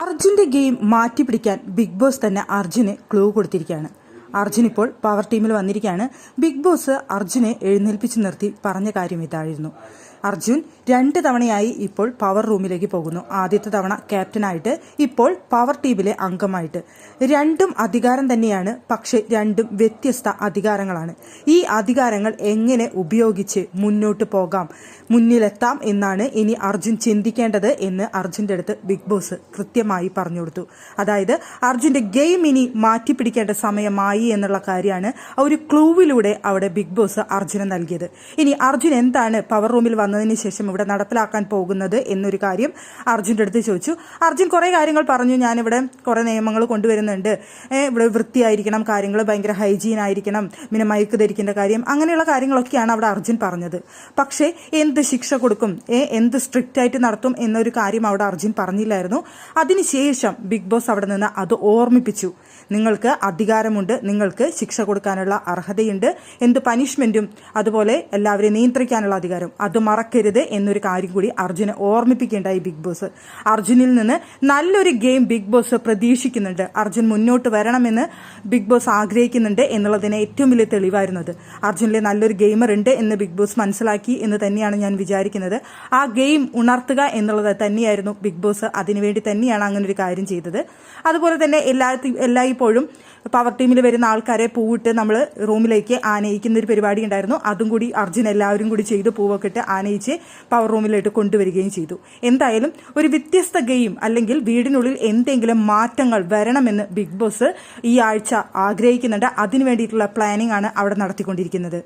അർജുന്റെ game മാറ്റിപ്പിടിക്കാൻ big boss തന്നെ അർജുന് clue കൊടുത്തിരിക്കുകയാണ്. അർജുൻ ഇപ്പോൾ പവർ ടീമിൽ വന്നിരിക്കുകയാണ്. ബിഗ് ബോസ് അർജുനെ എഴുന്നേൽപ്പിച്ചു നിർത്തി പറഞ്ഞ കാര്യം ഇതായിരുന്നു. അർജുൻ രണ്ട് തവണയായി ഇപ്പോൾ പവർ റൂമിലേക്ക് പോകുന്നു. ആദ്യത്തെ തവണ ക്യാപ്റ്റനായിട്ട് ഇപ്പോൾ പവർ ടീമിലെ അംഗമായിട്ട്. രണ്ടും അധികാരം തന്നെയാണ് പക്ഷെ രണ്ടും വ്യത്യസ്ത അധികാരങ്ങളാണ്. ഈ അധികാരങ്ങൾ എങ്ങനെ ഉപയോഗിച്ച് മുന്നോട്ട് പോകാം മുന്നിലെത്താം എന്നാണ് ഇനി അർജുൻ ചിന്തിക്കേണ്ടത് എന്ന് അർജുന്റെ അടുത്ത് ബിഗ് ബോസ് കൃത്യമായി പറഞ്ഞു കൊടുത്തു. അതായത് അർജുന്റെ ഗെയിം ഇനി മാറ്റിപ്പിടിക്കേണ്ട സമയമായി എന്നുള്ള കാര്യമാണ് ഒരു ക്ലൂവിലൂടെ അവിടെ ബിഗ് ബോസ് അർജുന് നൽകിയത്. ഇനി അർജുൻ എന്താണ് പവർ റൂമിൽ വന്നതിന് ശേഷം ഇവിടെ നടപ്പിലാക്കാൻ പോകുന്നത് എന്നൊരു കാര്യം അർജുന്റെ അടുത്ത് ചോദിച്ചു. അർജുൻ കുറേ കാര്യങ്ങൾ പറഞ്ഞു. ഞാനിവിടെ കുറേ നിയമങ്ങൾ കൊണ്ടുവരുന്നുണ്ട്. ഇവിടെ വൃത്തിയായിരിക്കണം കാര്യങ്ങൾ ഭയങ്കര ഹൈജീൻ ആയിരിക്കണം പിന്നെ മയക്ക് ധരിക്കേണ്ട കാര്യം അങ്ങനെയുള്ള കാര്യങ്ങളൊക്കെയാണ് അവിടെ അർജുൻ പറഞ്ഞത്. പക്ഷേ എന്ത് ശിക്ഷ കൊടുക്കും? എന്ത് സ്ട്രിക്റ്റ് ആയിട്ട് നടത്തും എന്നൊരു കാര്യം അവിടെ അർജുൻ പറഞ്ഞില്ലായിരുന്നു. അതിനുശേഷം ബിഗ് ബോസ് അവിടെ നിന്ന് അത് ഓർമ്മിപ്പിച്ചു. നിങ്ങൾക്ക് അധികാരമുണ്ട് നിങ്ങൾക്ക് ശിക്ഷ കൊടുക്കാനുള്ള അർഹതയുണ്ട്. എന്ത് പനിഷ്മെന്റും അതുപോലെ എല്ലാവരെയും നിയന്ത്രിക്കാനുള്ള അധികാരം അത് മറക്കരുത് എന്നൊരു കാര്യം കൂടി അർജുനെ ഓർമ്മിപ്പിക്കേണ്ടായി ബിഗ് ബോസ്. അർജുനിൽ നിന്ന് നല്ലൊരു ഗെയിം ബിഗ് ബോസ് പ്രതീക്ഷിക്കുന്നുണ്ട്. അർജുൻ മുന്നോട്ട് വരണമെന്ന് ബിഗ് ബോസ് ആഗ്രഹിക്കുന്നുണ്ട് എന്നുള്ളതിന് ഏറ്റവും വലിയ തെളിവായിരുന്നത്. അർജുനിലെ നല്ലൊരു ഗെയിമർ ഉണ്ട് എന്ന് ബിഗ് ബോസ് മനസ്സിലാക്കി എന്ന് തന്നെയാണ് ഞാൻ വിചാരിക്കുന്നത്. ആ ഗെയിം ഉണർത്തുക എന്നുള്ളത് തന്നെയായിരുന്നു ബിഗ് ബോസ് അതിനുവേണ്ടി തന്നെയാണ് അങ്ങനെ ഒരു കാര്യം ചെയ്തത്. അതുപോലെ തന്നെ എല്ലാ എല്ലായ്പ്പോഴും പവർ ടീമിൽ വരുന്ന ആൾക്കാരെ പൂവിട്ട് നമ്മൾ റൂമിലേക്ക് ആനയിക്കുന്ന ഒരു പരിപാടി ഉണ്ടായിരുന്നു. അതും കൂടി അർജുൻ എല്ലാവരും കൂടി ചെയ്ത് പൂവൊക്കെ ഇട്ട് ആനയിച്ച് പവർ റൂമിലോട്ട് കൊണ്ടുവരികയും ചെയ്തു. എന്തായാലും ഒരു വ്യത്യസ്ത ഗെയിം അല്ലെങ്കിൽ വീടിനുള്ളിൽ എന്തെങ്കിലും മാറ്റങ്ങൾ വരണമെന്ന് ബിഗ് ബോസ് ഈ ആഴ്ച ആഗ്രഹിക്കുന്നുണ്ട്. അതിനു വേണ്ടിയിട്ടുള്ള പ്ലാനിംഗ് ആണ് അവിടെ നടത്തിക്കൊണ്ടിരിക്കുന്നത്.